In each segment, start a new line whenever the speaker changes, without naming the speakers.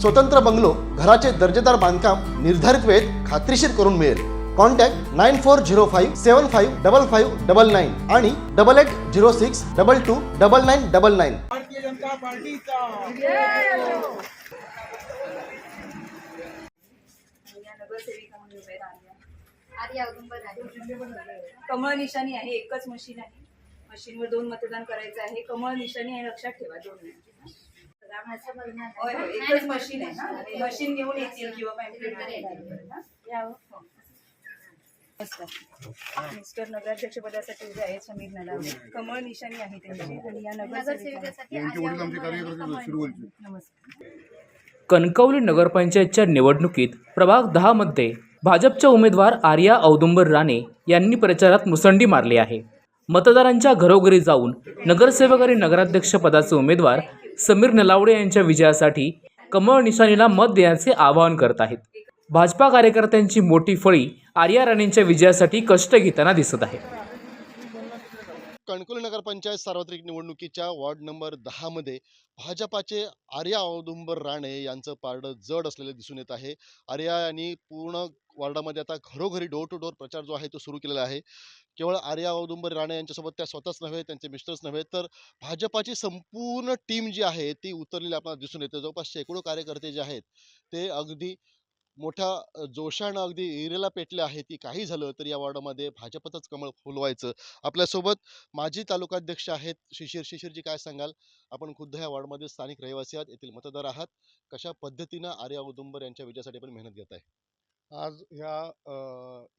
स्वतंत्र बंगलो घराचे दर्जेदार बांधकाम निर्धारित वेळेत खात्रीशीर करून मिळेल. Contact nine four zero five seven five double five double nine आणि double eight zero six double two double nine double nine.
Bharatiya Janata पार्टीचा.
कमळ निशाणी आहे एकच मशीन आहे. मशीनवर दोन मतदान करायचं आहे. कमळ निशाणी आहे लक्षात ठेवा दोन
आहे.
होय होय. एकच मशीन आहे ना? मशीन घेऊन येतील किंवा पॅम्पलेट या हो. नमस्कार. मिस्टर नगराध्यक्ष पदासाठी उभे आहेत समीर नलावडे कमळ निशाणी आहे त्यांची आणि या
नगरसेविकेसाठी
नमस्कार.
कणकवली नगरपंचायतच्या निवडणुकीत प्रभाग दहामध्ये भाजपच्या उमेदवार आर्या औदुंबर राणे यांनी प्रचारात मुसंडी मारली आहे. मतदारांच्या घरोघरी जाऊन नगरसेवक आणि नगराध्यक्ष पदाचे उमेदवार समीर नलावडे यांच्या विजयासाठी कमळ निशाणीला मत देण्याचे आवाहन करत आहेत. भाजपा कार्यकर्त्यांची मोठी फळी आर्या राणेंच्या विजयासाठी कष्ट घेताना दिसत आहे.
कणकोली नगरपंचायत सार्वत्रिक निवडणुकीच्या वॉर्ड नंबर दहामध्ये भाजपाचे आर्या औदुंबर राणे यांचं पारडं जड असलेलं दिसून येत आहे. आर्या यांनी पूर्ण वॉर्डामध्ये आता घरोघरी डोर टू डोर प्रचार जो आहे तो सुरू केलेला आहे. केवळ आर्या औदुंबर राणे यांच्यासोबत त्या स्वतःच नव्हे त्यांचे मिस्टर्स नव्हे तर भाजपाची संपूर्ण टीम जी आहे ती उतरलेली आपल्याला दिसून येते. जवळपास शेकडो कार्यकर्ते जे आहेत ते अगदी मोठ्या जोशानं अगदी इरेला पेटले आहेत ती काही झालं तर या वॉर्डामध्ये भाजपचंच कमळ फुलवायचं. आपल्यासोबत माजी तालुकाध्यक्ष आहेत शिशिर. शिशिरजी काय सांगाल? आपण खुद्द या वॉर्डमध्ये स्थानिक रहिवासी आहात येथील मतदार आहात. कशा पद्धतीनं आर्या उदुंबर यांच्या विजयासाठी आपण मेहनत घेत आहे
आज ह्या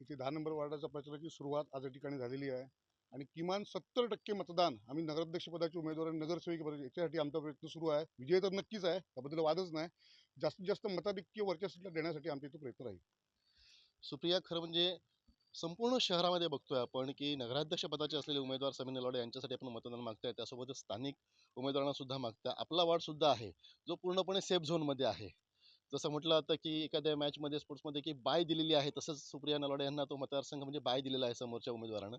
इथे दहा नंबर वार्डाच्या प्रचाराची सुरुवात आज या ठिकाणी झालेली आहे आणि किमान सत्तर टक्के मतदान आम्ही नगराध्यक्षपदाचे उमेदवार आणि नगरसेवक याच्यासाठी आमचा प्रयत्न सुरू आहे. विजय तर नक्कीच आहे त्याबद्दल वादच नाही. जास्तीत जास्त मताधिक्य वर्चस्व देण्यासाठी आमचा इथे प्रयत्न राहील.
सुप्रिया खरं म्हणजे संपूर्ण शहरामध्ये बघतोय आपण की नगराध्यक्ष पदाचे असलेले उमेदवार समीर नलावडे यांच्यासाठी आपण मतदान मागताय. त्यासोबतच स्थानिक उमेदवारांना सुद्धा मागताय. आपला वार्ड सुद्धा आहे. जो पूर्णपणे सेफ झोनमध्ये आहे. जसं म्हटलं जातं की एखाद्या मॅचमध्ये स्पोर्ट्समध्ये की बाय दिलेली आहे तसंच सुप्रिया नलावडे यांना तो मतदारसंघ म्हणजे बाय दिलेला आहे समोरच्या उमेदवारानं.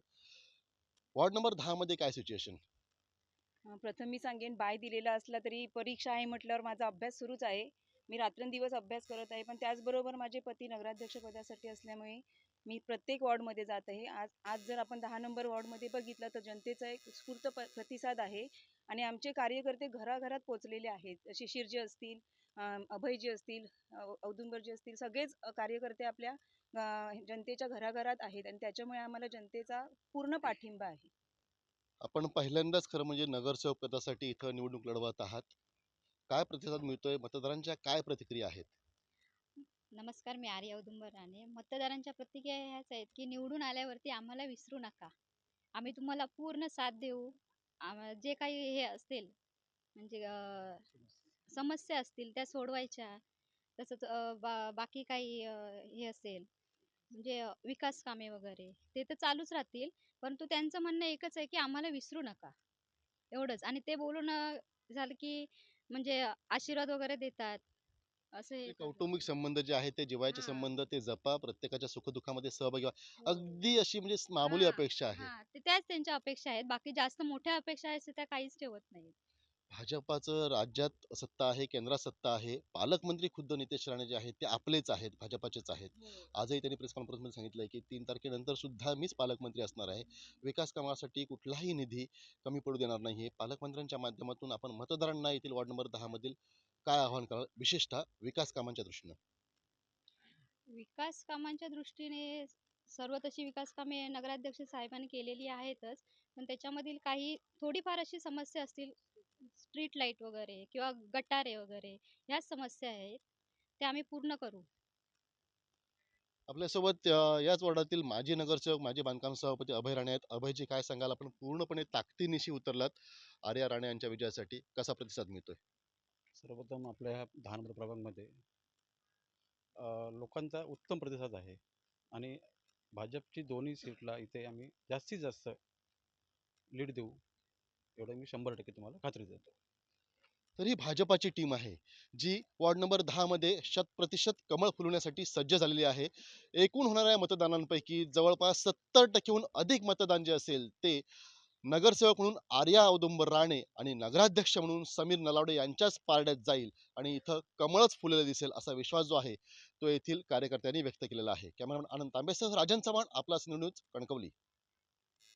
वॉर्ड नंबर दहा मध्ये काय सिच्युएशन
प्रथम मी सांगेन बाय दिलेला असला तरी परीक्षा आहे म्हटल्यावर माझा अभ्यास सुरूच आहे. मी रात्रंदिवस अभ्यास करत आहे पण त्याचबरोबर माझे पती नगराध्यक्ष पदासाठी असल्यामुळे मी प्रत्येक वॉर्डमध्ये जात आहे. आज आज जर आपण दहा नंबर वॉर्डमध्ये बघितलं तर जनतेचा एक स्फूर्त प प्रतिसाद आहे आणि आमचे कार्यकर्ते घराघरात पोचलेले आहेत. शिशिरजी असतील अं, अभयजी असतील औ- औदुंबरजी असतील सगळेच कार्यकर्ते आपल्या जनतेच्या घराघरात आहेत आणि त्याच्यामुळे आम्हाला जनतेचा पूर्ण पाठिंबा आहे.
आपण पहिल्यांदाच खरं म्हणजे नगरसेवक पदासाठी इथं निवडणूक लढवत आहात. काय प्रतिसाद मिळतोय? मतदारांच्या काय प्रतिक्रिया आहेत?
नमस्कार मी आर्या औदुंबर राणे. मतदारांच्या प्रतिक्रिया ह्याच आहेत की निवडून आल्यावरती आम्हाला विसरू नका. आम्ही तुम्हाला पूर्ण साथ देऊ. जे काही हे असतील म्हणजे समस्या असतील त्या सोडवायच्या. तसंच बा बाकी काही हे असेल म्हणजे विकास कामे वगैरे ते तर चालूच राहतील. परंतु त्यांचं म्हणणं एकच आहे की आम्हाला विसरू नका. एवढंच. आणि ते बोलून झालं की म्हणजे आशीर्वाद वगैरे देतात असं हे
ते. कौटुंबिक संबंध जे आहेत ते जिव्हाळ्याचे
हा.
संबंध ते जपा प्रत्येकाच्या सुखदुःखामध्ये सहभागी व्हा. अगदी अशी म्हणजे मामूली
हा,
अपेक्षा आहे.
हा, ते त्याच त्यांच्या अपेक्षा आहेत. बाकी जास्त मोठ्या अपेक्षा आहेत त्या काहीच ठेवत नाही
भाजपाचं राज्यात सत्ता आहे केंद्रात सत्ता आहे पालकमंत्री खुद्द नितेश राणे जे आहेत ते आपलेच आहेत भाजपाचेच आहेत. आजही त्यांनी प्रेस कॉन्फरन्समध्ये सांगितलंय की तीन तारखेनंतर सुद्धा मीच पालकमंत्री असणार आहे. विकास कामासाठी कुठलाही निधी कमी पडू देणार नाहीये. पालकमंत्र्यांच्या माध्यमातून आपण मतदारांना येथील वॉर्ड नंबर दहा मधील काय आवाहन कराल? विशेषतः विकास कामांच्या दृष्टीनं.
विकास कामांच्या दृष्टीने सर्व तशी विकास कामे नगराध्यक्ष साहेबांनी केलेली आहेतच. पण त्याच्यामधील काही थोडीफार अशी समस्या असतील स्ट्रीट लाइट वगैरे किंवा गटारे वगैरे ह्याच समस्या आहेत त्या आम्ही पूर्ण करू.
आपल्यासोबत अ, याच वॉर्डातील माजी नगरसेवक माजी बांधकाम सभापती अभय राणे आहेत. अभयजी काय सांगाल? आपण पूर्णपणे ताकदीनिशी उतरलात आर्या राणे यांच्या विजयासाठी. कसा प्रतिसाद मिळतोय?
सर्वप्रथम आपल्या ह्या दहा नंबर प्रभागमध्ये अ, लोकांचा उत्तम प्रतिसाद आहे. आणि भाजपची दोन्ही सीटला इथे आम्ही जास्तीत जास्त लीड देऊ. एवढं मी शंभर टक्के तुम्हाला खात्री देतो.
तर ही भाजपाची टीम आहे जी वॉर्ड नंबर दहामध्ये शत प्रतिशत कमळ फुलवण्यासाठी सज्ज झालेली आहे. एकूण होणाऱ्या मतदानांपैकी जवळपास सत्तर टक्केहून अधिक मतदान जे असेल ते नगरसेवक म्हणून आर्या औदुंबर राणे आणि नगराध्यक्ष म्हणून समीर नलावडे यांच्याच पारड्यात जाईल आणि इथं कमळच फुलेलं दिसेल असा विश्वास जो आहे तो येथील कार्यकर्त्यांनी व्यक्त केलेला आहे. कॅमेरामॅन आनंद तांबेसह राजन चव्हाण आपला सिंधू न्यूज कणकवली.